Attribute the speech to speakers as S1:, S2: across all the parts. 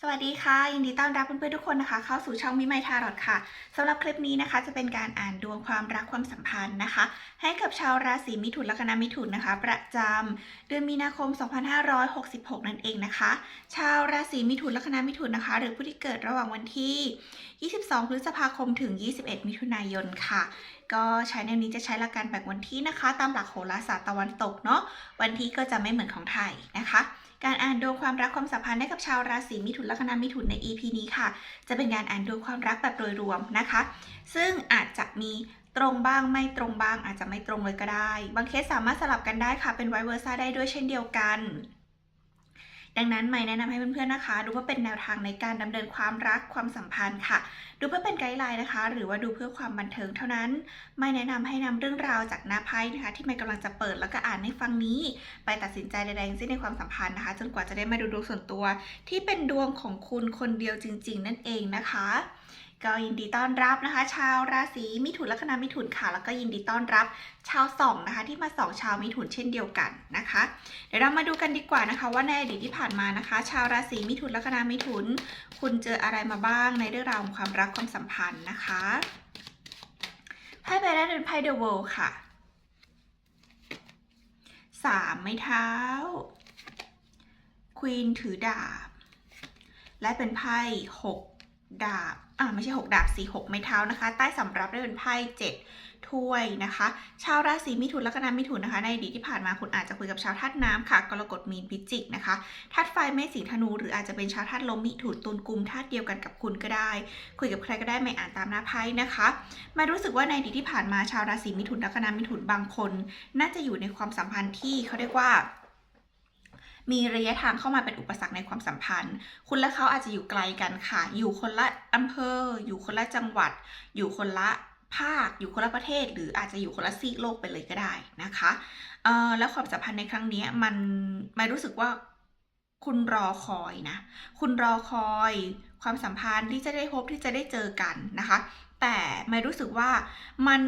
S1: สวัสดีค่ะ ยินดีต้อนรับเพื่อนๆทุกคนนะคะ เข้าสู่ช่องมิไมทารอดค่ะสำหรับคลิปนี้นะคะ จะเป็นการอ่านดวงความรักความสัมพันธ์นะคะ ให้กับชาวราศีมิถุนและคณะมิถุนนะคะ ประจำเดือนมีนาคม 2566 นั่นเองนะคะ ชาวราศีมิถุนและคณะมิถุนนะคะ หรือผู้ที่เกิดระหว่างวันที่ 22 พฤษภาคมถึง 21 มิถุนายนค่ะ ก็ใช้ในวนี้จะใช้หลักการแบ่งวันที่นะคะ ตามหลักโหราศาสตร์ตะวันตกเนาะวันที่ก็จะไม่เหมือนของไทยนะคะ การอ่านดวงความรักความสัมพันธ์ให้กับชาวราศีมิถุนและคนามิถุนใน EP นี้ค่ะ จะเป็นการอ่านดวงความรักแบบโดยรวมนะคะ ซึ่งอาจจะมีตรงบ้างไม่ตรงบ้างอาจจะไม่ตรงเลยก็ได้ บางเคสสามารถสลับกันได้ค่ะเป็นไวเวอร์ซ่าได้ด้วยเช่นเดียวกัน ดังนั้นไม่แนะนำให้เพื่อนๆนะคะ ดูเพื่อเป็นแนวทางในการดำเนินความรักความสัมพันธ์ค่ะ ดูเพื่อเป็นไกด์ไลน์นะคะ หรือว่าดูเพื่อความบันเทิงเท่านั้น ไม่แนะนำให้นำเรื่องราวจากหน้าไพ่นะคะ ที่ไม่กำลังจะเปิดแล้วก็อ่านให้ฟังนี้ ไปตัดสินใจใดๆทั้งสิ้นในความสัมพันธ์นะคะ จนกว่าจะได้มาดูดวงส่วนตัว ที่เป็นดวงของคุณคนเดียวจริง ๆ นั่นเองนะคะ ก็ยินดีต้อนรับนะคะ ชาวราศีมิถุนและคณะมิถุนค่ะ แล้วก็ยินดีต้อนรับชาวสองนะคะ ที่มาสองชาวมิถุนเช่นเดียวกันนะคะ เดี๋ยวเรามาดูกันดีกว่านะคะ ว่าในอดีตที่ผ่านมานะคะ ชาวราศีมิถุนและคณะมิถุน คุณเจออะไรมาบ้างในเรื่องราวของความรักความสัมพันธ์นะคะไพ่ใบแรกเป็นไพ่เดอะเวิลด์ค่ะสามไม้เท้าควีนถือดาบ และเป็นไพ่หก ดาบ อ่าไม่ใช่หกดาบสี่หกไม้เท้านะคะ ใต้สำรับได้เป็นไพ่เจ็ดถ้วยนะคะ ชาวราศีมิถุนและคณะมิถุนนะคะ ในอดีตที่ผ่านมาคุณอาจจะคุยกับชาวธาตุน้ำค่ะ กรกฎมีนพิจิกนะคะธาตุไฟเมษสิงธนู หรืออาจจะเป็นชาวธาตุลมมิถุนตุลกุมธาตุเดียวกันกับคุณก็ได้ คุยกับใครก็ได้ไม่อ่านตามหน้าไพ่นะคะมารู้สึกว่าในอดีตที่ผ่านมาชาวราศีมิถุนและคณะมิถุนบางคน น่าจะอยู่ในความสัมพันธ์ที่เขาเรียกว่า มีระยะทางเข้ามาเป็นอุปสรรคในความสัมพันธ์ คุณและเขาอาจจะอยู่ไกลกันค่ะ อยู่คนละอำเภอ อยู่คนละจังหวัด อยู่คนละภาค อยู่คนละประเทศ หรืออาจจะอยู่คนละซีกโลกไปเลยก็ได้นะคะเอ่อแล้วความสัมพันธ์ในครั้งนี้มันไม่รู้สึกว่าคุณรอคอยนะ คุณรอคอยความสัมพันธ์ที่จะได้พบที่จะได้เจอกันนะคะแต่ไม่รู้สึกว่ามัน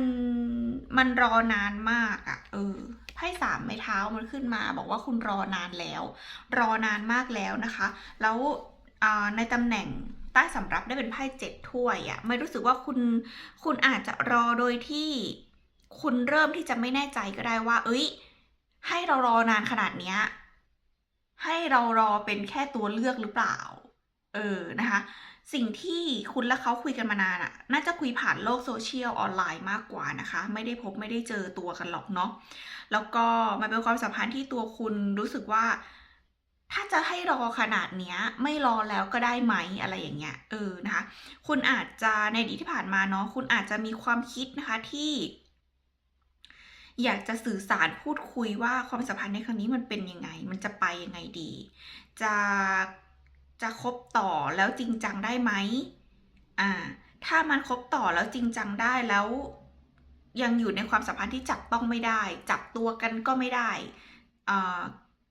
S1: มันรอนานมากอะ่ะ เออไพ่สามไม้เท้ามันขึ้นมา บอกว่าคุณรอนานแล้ว รอนานมากแล้วนะคะ แล้วในตำแหน่งใต้สำรับได้เป็นไพ่เจ็ดถ้วยอะ่ะไม่รู้สึกว่าคุณคุณอาจจะรอโดยที่คุณเริ่มที่จะไม่แน่ใจก็ได้ว่า เอ้ย ให้เรารอนานขนาดเนี้ยให้เรารอเป็นแค่ตัวเลือกหรือเปล่า เออนะคะ สิ่งที่คุณและเขาคุยกันมานานอะน่าจะคุยผ่านโลกโซเชียลออนไลน์มากกว่านะคะ ไม่ได้พบไม่ได้เจอตัวกันหรอกเนาะแล้วก็มันเป็นความสัมพันธ์ที่ตัวคุณรู้สึกว่า ถ้าจะให้รอขนาดเนี้ย ไม่รอแล้วก็ได้ไหมอะไรอย่างเงี้ยเออนะคะ คุณอาจจะในอดีตที่ผ่านมาเนาะคุณอาจจะมีความคิดนะคะที่อยากจะสื่อสารพูดคุยว่าความสัมพันธ์ในครั้งนี้มันเป็นยังไง มันจะไปยังไงดี จะ จะคบต่อแล้วจริงจังได้ไหมอ่า ถ้ามันคบต่อแล้วจริงจังได้แล้ว ยังอยู่ในความสัมพันธ์ที่จับต้องไม่ได้ จับตัวกันก็ไม่ได้อ่า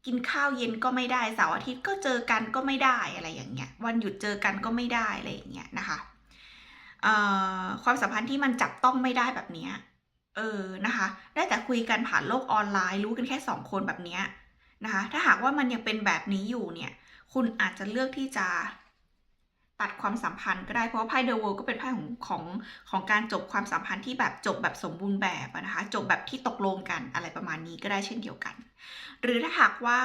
S1: กินข้าวเย็นก็ไม่ได้เสาร์อาทิตย์ก็เจอกันก็ไม่ได้อะไรอย่างเงี้ย วันหยุดเจอกันก็ไม่ได้อะไรอย่างเงี้ยนะคะความสัมพันธ์ที่มันจับต้องไม่ได้แบบเนี้ยเออนะคะ ได้แต่คุยกันผ่านโลกออนไลน์รู้กันแค่สองคนแบบเนี้ยนะคะ ถ้าหากว่ามันยังเป็นแบบนี้อยู่เนี่ย คุณอาจจะเลือกที่จะตัดความสัมพันธ์ก็ได้เพราะว่าไพ่เดอะเวิลด์ก็เป็นไพ่ของของของการจบความสัมพันธ์ที่แบบจบแบบสมบูรณ์แบบนะคะ จบแบบที่ตกลงกันอะไรประมาณนี้ก็ได้เช่นเดียวกัน หรือถ้าหากว่า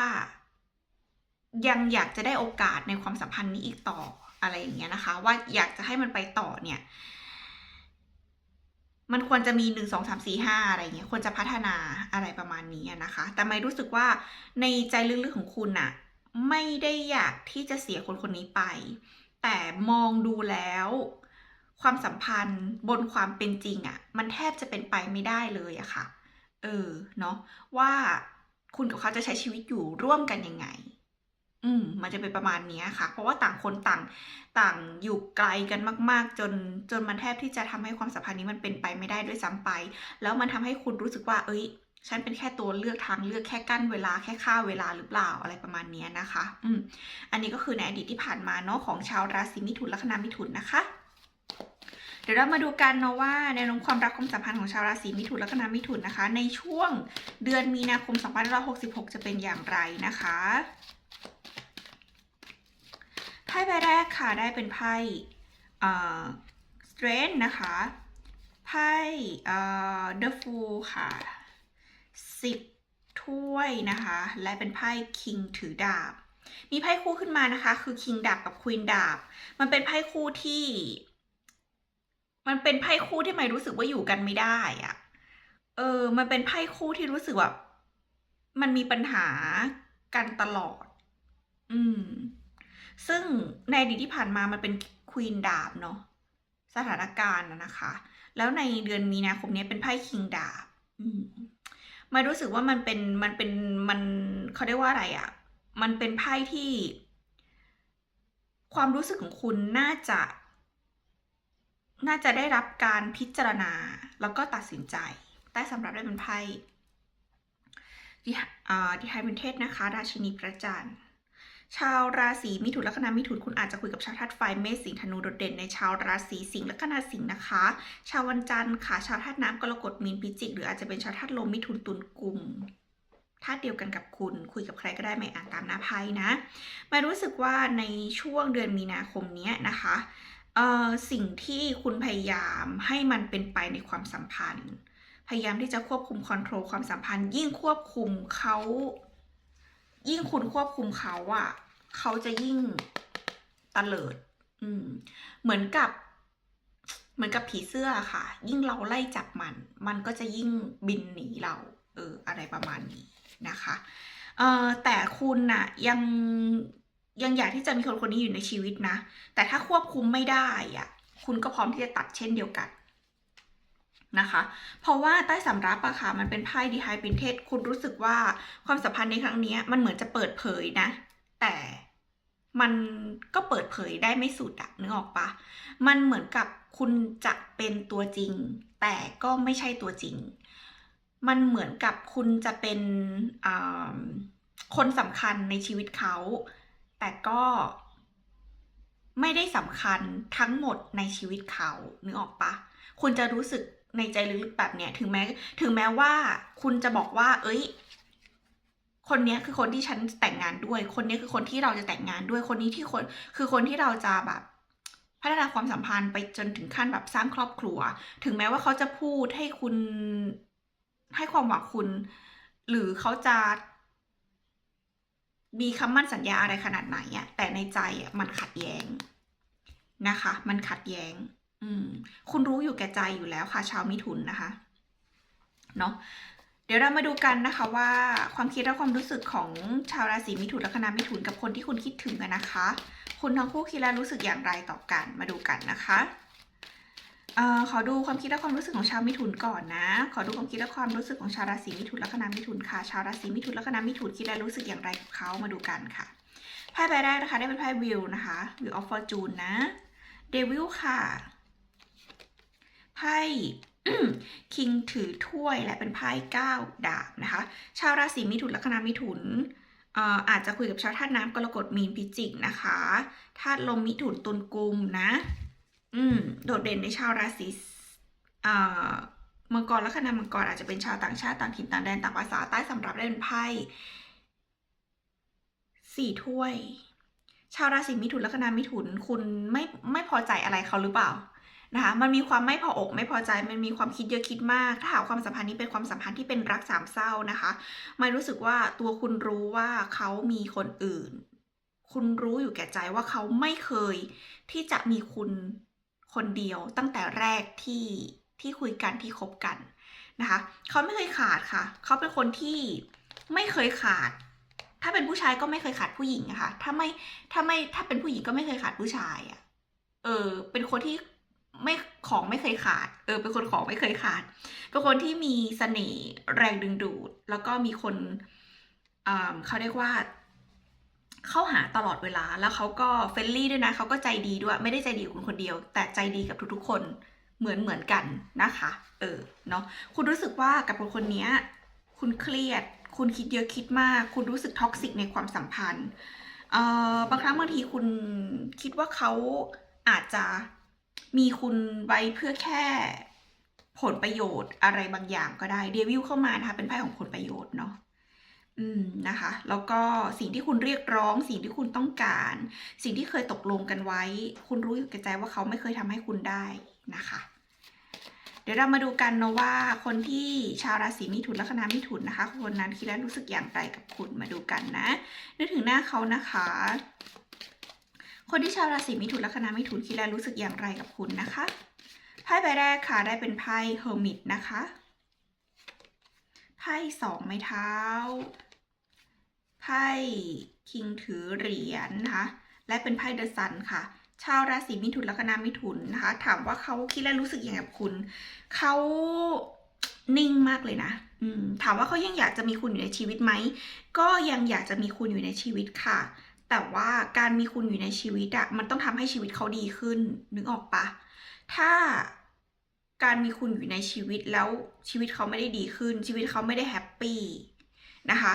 S1: ยังอยากจะได้โอกาสในความสัมพันธ์นี้อีกต่ออะไรอย่างเงี้ยนะคะ ว่าอยากจะให้มันไปต่อเนี่ย มันควรจะมีหนึ่งสองสามสี่ห้าอะไรเงี้ยควรจะพัฒนาอะไรประมาณนี้นะคะ แต่ไม่รู้สึกว่าในใจลึกๆของคุณน่ะ ไม่ได้อยากที่จะเสียคนคนนี้ไป แต่มองดูแล้ว ความสัมพันธ์บนความเป็นจริงอะมันแทบจะเป็นไปไม่ได้เลยอะค่ะ เออเนาะว่าคุณกับเขาจะใช้ชีวิตอยู่ร่วมกันยังไง อืม มันจะเป็นประมาณนี้ค่ะ เพราะว่าต่างคนต่างต่างอยู่ไกลกันมาก ๆ จนจนมันแทบที่จะทำให้ความสัมพันธ์นี้มันเป็นไปไม่ได้ด้วยซ้ำไป แล้วมันทำให้คุณรู้สึกว่า เอ้ย ฉันเป็นแค่ตัวเลือกทางเลือกแค่กั้นเวลาแค่ค่าเวลาหรือเปล่าอะไรประมาณนี้นะคะ อืม อันนี้ก็คือในอดีตที่ผ่านมาเนาะของชาวราศีมิถุนละคณะมิถุนนะคะ เดี๋ยวเรามาดูกันเนาะว่าแนวโน้มความรักความสัมพันธ์ของชาวราศีมิถุนละคณะมิถุนนะคะ ในช่วงเดือนมีนาคม2566 จะเป็นอย่างไรนะคะไพ่ใบแรกค่ะได้เป็นไพ่เอ่อ strength นะคะไพ่เอ่อ the fool ค่ะ สิบถ้วยนะคะ และเป็นไพ่ king ถือดาบ มีไพ่คู่ขึ้นมานะคะ คือ king ดาบกับ queen ดาบ มันเป็นไพ่คู่ที่ มันเป็นไพ่คู่ที่ไม่รู้สึกว่าอยู่กันไม่ได้อะเออ มันเป็นไพ่คู่ที่รู้สึกแบบมันมีปัญหากันตลอด อืม ซึ่งในอดีตที่ผ่านมามันเป็นควีนดาบเนาะสถานการณ์นะนะคะ แล้วในเดือนมีนาคมนี้เป็นไพ่คิงดาบ อืม มารู้สึกว่ามันเป็นมันเป็นมันเขาเรียกว่าอะไรอะ่ะ มันเป็นไพ่ที่ ความรู้สึกของคุณน่าจะ น่าจะได้รับการพิจารณาแล้วก็ตัดสินใจใต้สำรับได้เป็นไพ่ดิอ่ไฮเป็นเทศนะคะ ราชินีพระจันทร์ ชาวราศีมิถุนลัคนามิถุนคุณอาจจะคุยกับชาวธาตุไฟเมษสิงห์ธนูโดดเด่นในชาวราศีสิงห์ลัคนาสิงห์นะคะ ชาววันจันทร์ค่ะชาวธาตุน้ำกรกฎมีนพิจิก หรืออาจจะเป็นชาวธาตุลมมิถุนตุลกุมธาตุเดียวกันกับคุณคุยกับใครก็ได้ไม่อ่านตามหน้าไพ่นะมารู้สึกว่าในช่วงเดือนมีนาคมนี้นะคะสิ่งที่คุณพยายามให้มันเป็นไปในความสัมพันธ์ พยายามที่จะควบคุมคอนโทรลความสัมพันธ์ ยิ่งควบคุมเขา ยิ่งคุณควบคุมเขาอะเขาจะยิ่งตะเลิด อืม เหมือนกับ เหมือนกับผีเสื้อค่ะ ยิ่งเราไล่จับมัน มันก็จะยิ่งบินหนีเรา เออ อะไรประมาณนี้นะคะเอ่อแต่คุณน่ะ ยังยังอยากที่จะมีคนคนนี้อยู่ในชีวิตนะ แต่ถ้าควบคุมไม่ได้อะคุณก็พร้อมที่จะตัดเช่นเดียวกัน นะคะ เพราะว่าใต้สำรับอะค่ะมันเป็นไพ่ดีไฮเป็นเทศคุณรู้สึกว่าความสัมพันธ์ในครั้งนี้มันเหมือนจะเปิดเผยนะ แต่มันก็เปิดเผยได้ไม่สุดอะนึกออกปะมันเหมือนกับคุณจะเป็นตัวจริง แต่ก็ไม่ใช่ตัวจริง มันเหมือนกับคุณจะเป็นคนสำคัญในชีวิตเขา แต่ก็ไม่ได้สำคัญทั้งหมดในชีวิตเขานึกออกปะคุณจะรู้สึก ในใจลึกๆแบบเนี้ยถึงแม้ถึงแม้ว่าคุณจะบอกว่า เอ้ย คนเนี้ยคือคนที่ฉันแต่งงานด้วย คนนี้คือคนที่เราจะแต่งงานด้วยคนนี้ที่คนคือคนที่เราจะแบบพัฒนาความสัมพันธ์ไปจนถึงขั้นแบบสร้างครอบครัว ถึงแม้ว่าเขาจะพูดให้คุณให้ความหวังคุณ หรือเขาจะ มีคำมั่นสัญญาอะไรขนาดไหนอะแต่ในใจอะมันขัดแย้งนะคะ มันขัดแย้ง อืม คุณรู้อยู่แก่ใจอยู่แล้วค่ะ ชาวมิถุนนะคะ เนาะเดี๋ยวเรามาดูกันนะคะว่าความคิดและความรู้สึกของชาวราศีมิถุนและคณะมิถุนกับคนที่คุณคิดถึงกันนะคะ คุณทั้งคู่คิดและรู้สึกอย่างไรต่อกัน มาดูกันนะคะเอ่อขอดูความคิดและความรู้สึกของชาวมิถุนก่อนนะ ขอดูความคิดและความรู้สึกของชาวราศีมิถุนและคณะมิถุนค่ะ ชาวราศีมิถุนและคณะมิถุนคิดและรู้สึกอย่างไรกับเขามาดูกันค่ะ ไพ่ใบแรกนะคะ ได้เป็นไพ่วิวนะคะ วิวออฟฟอร์จูนนะ เดวิลค่ะ ไพ่คิงถือถ้วยและเป็นไพ่เก้าดาบนะคะ ชาวราศีมิถุนลัคนามิถุนอาจจะคุยกับชาวธาตุน้ำกรกฎมีนพิจิกนะคะธาตุลมมิถุนตุลกุมนะ อืมโดดเด่นในชาวราศีมังกรลัคนามังกรอาจจะเป็นชาวต่างชาติต่างถิ่นต่างแดนต่างภาษาใต้สำหรับได้เป็นไพ่สี่ถ้วย ชาวราศีมิถุนลัคนามิถุนคุณไม่ไม่พอใจอะไรเขาหรือเปล่า นะคะมันมีความไม่พออกไม่พอใจมันมีความคิดเยอะคิดมาก ถ้าหากความสัมพันธ์นี้เป็นความสัมพันธ์ที่เป็นรักสามเศร้านะคะไม่รู้สึกว่าตัวคุณรู้ว่าเขามีคนอื่น คุณรู้อยู่แก่ใจว่าเขาไม่เคยที่จะมีคุณคนเดียวตั้งแต่แรกที่ที่คุยกันที่คบกันนะคะเขาไม่เคยขาดค่ะ เขาเป็นคนที่ไม่เคยขาด ถ้าเป็นผู้ชายก็ไม่เคยขาดผู้หญิงอะคะ่ะถ้าไม่ถ้าไม่ถ้าเป็นผู้หญิงก็ไม่เคยขาดผู้ชายอะเออเป็นคนที่ ไม่ของไม่เคยขาด เออ เป็นคนของไม่เคยขาด เป็นคนที่มีเสน่ห์แรงดึงดูด แล้วก็มีคนเขาเรียกว่า เข้าหาตลอดเวลา แล้วเขาก็เฟรนลี่ด้วยนะ เขาก็ใจดีด้วย ไม่ได้ใจดีกับคุณคนเดียว แต่ใจดีกับทุกๆคนเหมือนเหมือนกันนะคะ เออ เนาะ คุณรู้สึกว่ากับคนคนนี้คุณเครียด คุณคิดเยอะคิดมาก คุณรู้สึกท็อกซิกในความสัมพันธ์ เอ่อ บางครั้งบางทีคุณคิดว่าเขาอาจจะ มีคุณไว้เพื่อแค่ผลประโยชน์อะไรบางอย่างก็ได้เดวิลเข้ามานะคะเป็นไพ่ของผลประโยชน์เนาะอืมนะคะ แล้วก็สิ่งที่คุณเรียกร้อง สิ่งที่คุณต้องการ สิ่งที่เคยตกลงกันไว้ คุณรู้อยู่แก่ใจว่าเขาไม่เคยทำให้คุณได้นะคะ เดี๋ยวเรามาดูกันเนาะว่าคนที่ชาวราศีมิถุนลัคนามิถุนนะคะ คนนั้นคิดแล้วรู้สึกอย่างไรกับคุณมาดูกันนะนึกถึงหน้าเขานะคะ คนที่ชาวราศีมิถุนลัคนามิถุนคิดแล้วรู้สึกอย่างไรกับคุณนะคะไพ่ใบแรกค่ะได้เป็นไพ่เฮอร์มิตนะคะไพ่สองไม้เท้าไพ่คิงถือเหรียญนะคะและเป็นไพ่เดอะซันค่ะ ชาวราศีมิถุนลัคนามิถุนนะคะ ถามว่าเขาคิดและรู้สึกอยังไงกับคุณเขานิ่งมากเลยนะถามว่าเขายังอยากจะมีคุณอยู่ในชีวิตไหม ก็ยังอยากจะมีคุณอยู่ในชีวิตค่ะ แต่ว่าการมีคุณอยู่ในชีวิตอะมันต้องทำให้ชีวิตเขาดีขึ้น นึกออกปะถ้าการมีคุณอยู่ในชีวิตแล้วชีวิตเขาไม่ได้ดีขึ้น ชีวิตเขาไม่ได้แฮปปี้นะคะ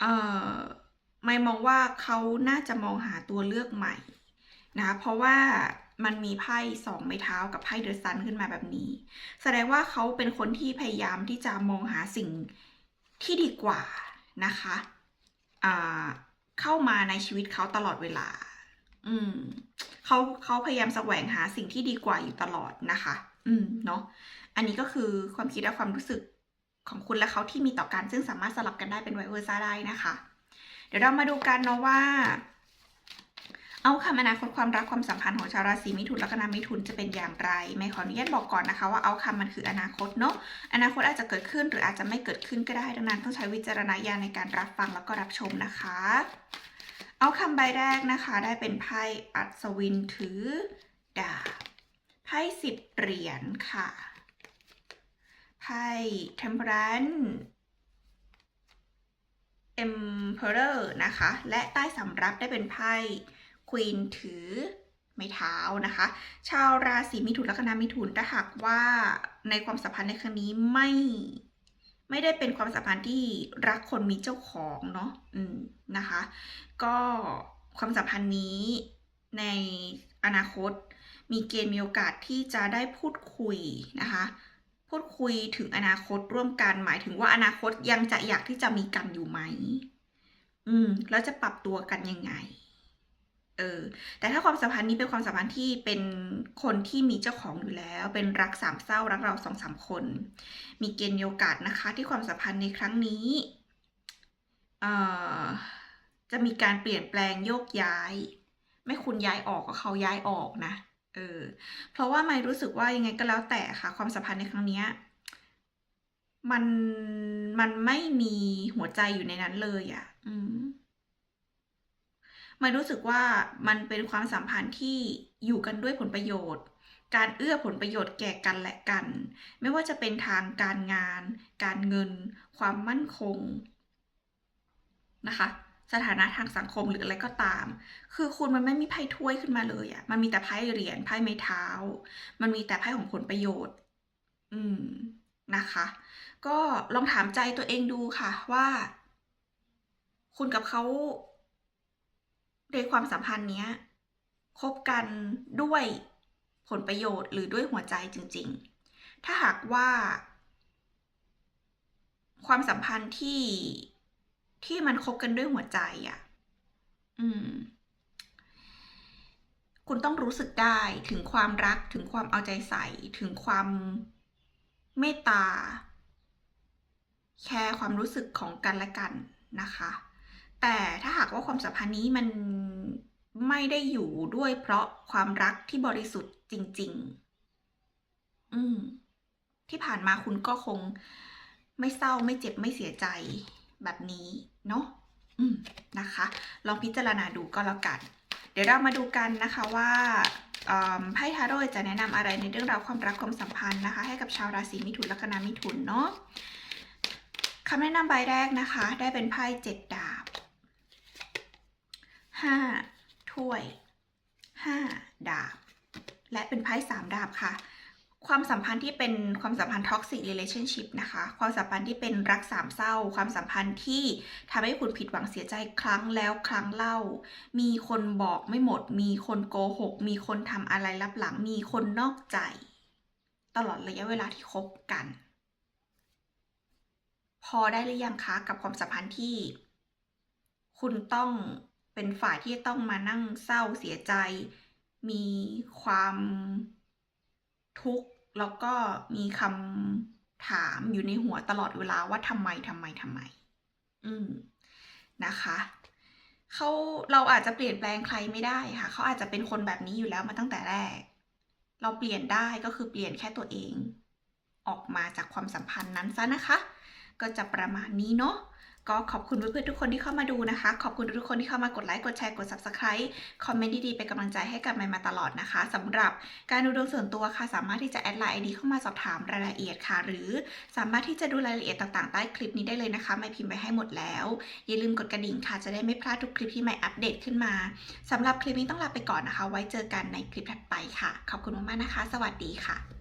S1: เอ่อไม่มองว่าเขาน่าจะมองหาตัวเลือกใหม่นะะเพราะว่ามันมีไพ่สองไม้เท้ากับไพ่เดอะซันขึ้นมาแบบนี้ แสดงว่าเขาเป็นคนที่พยายามที่จะมองหาสิ่งที่ดีกว่านะคะอ่า เข้ามาในชีวิตเขาตลอดเวลา อืมเขาเขาพยายามแสวงหาสิ่งที่ดีกว่าอยู่ตลอดนะคะ อืมเนาะ อันนี้ก็คือความคิดและความรู้สึกของคุณและเขาที่มีต่อกันซึ่งสามารถสลับกันได้เป็นไวเวอร์ซ่าได้นะคะ เดี๋ยวเรามาดูกันเนาะว่า เอาคำอนาคตความรักความสัมพันธ์ของชาวราศีมิถุนและก็นามิถุนจะเป็นอย่างไร ไม่ขออนุญาตบอกก่อนนะคะว่าเอาคำมันคืออนาคตเนาะอนาคตอาจจะเกิดขึ้นหรืออาจจะไม่เกิดขึ้นก็ได้ดังนั้นต้องใช้วิจารณญาณในการรับฟังแล้วก็รับชมนะคะ เอาคำใบแรกนะคะ ได้เป็นไพ่อัศวินถือดาบไพ่สิบเหรียญค่ะไพ่ temperance emperor นะคะ และใต้สำรับได้เป็นไพ่ queen ถือไม้เท้านะคะ ชาวราศีมิถุนลัคนามิถุนถ้าหากว่าในความสัมพันธ์ในครั้งนี้ไม่ไม่ได้เป็นความสัมพันธ์ที่รักคนมีเจ้าของเนาะอืมนะคะ ก็ความสัมพันธ์นี้ในอนาคตมีเกณฑ์มีโอกาสที่จะได้พูดคุยนะคะ พูดคุยถึงอนาคตร่วมกันหมายถึงว่าอนาคตยังจะอยากที่จะมีกันอยู่ไหม อืม แล้วจะปรับตัวกันยังไง เออแต่ถ้าความสัมพันธ์นี้เป็นความสัมพันธ์ที่เป็นคนที่มีเจ้าของอยู่แล้ว เป็นรักสามเศร้ารักเราสองสามคน มีเกณฑ์มีโอกาสนะคะ ที่ความสัมพันธ์ในครั้งนี้เอ่อจะมีการเปลี่ยนแปลงโยกย้าย ไม่คุณย้ายออกก็เขาย้ายออกนะเออเพราะว่าไม่รู้สึกว่ายังไงก็แล้วแต่ค่ะ ความสัมพันธ์ในครั้งนี้มันมันไม่มีหัวใจอยู่ในนั้นเลยอะ่ะ อืม ไม่รู้สึกว่ามันเป็นความสัมพันธ์ที่อยู่กันด้วยผลประโยชน์ การเอื้อผลประโยชน์แก่กันและกัน ไม่ว่าจะเป็นทางการงาน การเงิน ความมั่นคงนะคะ สถานะทางสังคมหรืออะไรก็ตาม คือคุณมันไม่มีไพ่ถ้วยขึ้นมาเลยอะ่ะ มันมีแต่ไพ่เหรียญไพ่ไม้เท้า มันมีแต่ไพ่ของผลประโยชน์ อืมนะคะ ก็ลองถามใจตัวเองดูค่ะว่า คุณกับเขา ในความสัมพันธ์เนี้ยคบกันด้วยผลประโยชน์หรือด้วยหัวใจจริง ๆ ถ้าหากว่า ความสัมพันธ์ที่ที่มันคบกันด้วยหัวใจอะ่ะ อืม คุณต้องรู้สึกได้ถึงความรักถึงความเอาใจใส่ถึงความเมตตา แคร์ความรู้สึกของกันและกันนะคะ แต่ถ้าหากว่าความสัมพันธ์นี้มันไม่ได้อยู่ด้วยเพราะความรักที่บริสุทธิ์จริง ๆ อืม ที่ผ่านมาคุณก็คงไม่เศร้าไม่เจ็บไม่เสียใจแบบนี้เนาะอืมนะคะ ลองพิจารณาดูก็แล้วกัน เดี๋ยวเรามาดูกันนะคะว่าไพ่ทาโร่จะแนะนำอะไรในเรื่องราวความรักความสัมพันธ์นะคะ ให้กับชาวราศีมิถุนและคณะมิถุนเนาะคำแนะนำใบแรกนะคะ ได้เป็นไพ่เจ็ดด ห้าถ้วยห้าดาบ และเป็นไพ่สามดาบค่ะ ความสัมพันธ์ที่เป็นความสัมพันธ์ toxic relationship นะคะ ความสัมพันธ์ที่เป็นรักสามเศร้า ความสัมพันธ์ที่ทำให้คุณผิดหวังเสียใจครั้งแล้วครั้งเล่า มีคนบอกไม่หมด มีคนโกหก มีคนทำอะไรลับหลัง มีคนนอกใจ ตลอดระยะเวลาที่คบกัน พอได้หรือยังคะกับความสัมพันธ์ที่ คุณต้อง เป็นฝ่ายที่ต้องมานั่งเศร้าเสียใจ มีความทุกข์แล้วก็มีคำถามอยู่ในหัวตลอดเวลาว่าทำไมทำไมทำไม อืมนะคะเขาเราอาจจะเปลี่ยนแปลงใครไม่ได้ค่ะเขาอาจจะเป็นคนแบบนี้อยู่แล้วมาตั้งแต่แรก เราเปลี่ยนได้ก็คือเปลี่ยนแค่ตัวเอง ออกมาจากความสัมพันธ์นั้นซะนะคะ ก็จะประมาณนี้เนาะ ก็ขอบคุณเพื่อนๆทุกคนที่เข้ามาดูนะคะ ขอบคุณทุกคนที่เข้ามากดไลค์ กดแชร์ กด subscribe คอมเมนต์ดีๆ เป็นกำลังใจให้กับไมมาตลอดนะคะ สำหรับการดูดวงส่วนตัวค่ะ สามารถที่จะแอดไลน์ไอดีเข้ามาสอบถามรายละเอียดค่ะ หรือสามารถที่จะดูรายละเอียดต่างๆ ใต้คลิปนี้ได้เลยนะคะ ไม่พิมพ์ไปให้หมดแล้ว อย่าลืมกดกระดิ่งค่ะ จะได้ไม่พลาดทุกคลิปที่ไม่อัปเดตขึ้นมาสำหรับคลิปนี้ต้องลาไปก่อนนะคะ ไว้เจอกันในคลิปถัดไปค่ะ ขอบคุณมากๆนะคะ สวัสดีค่ะ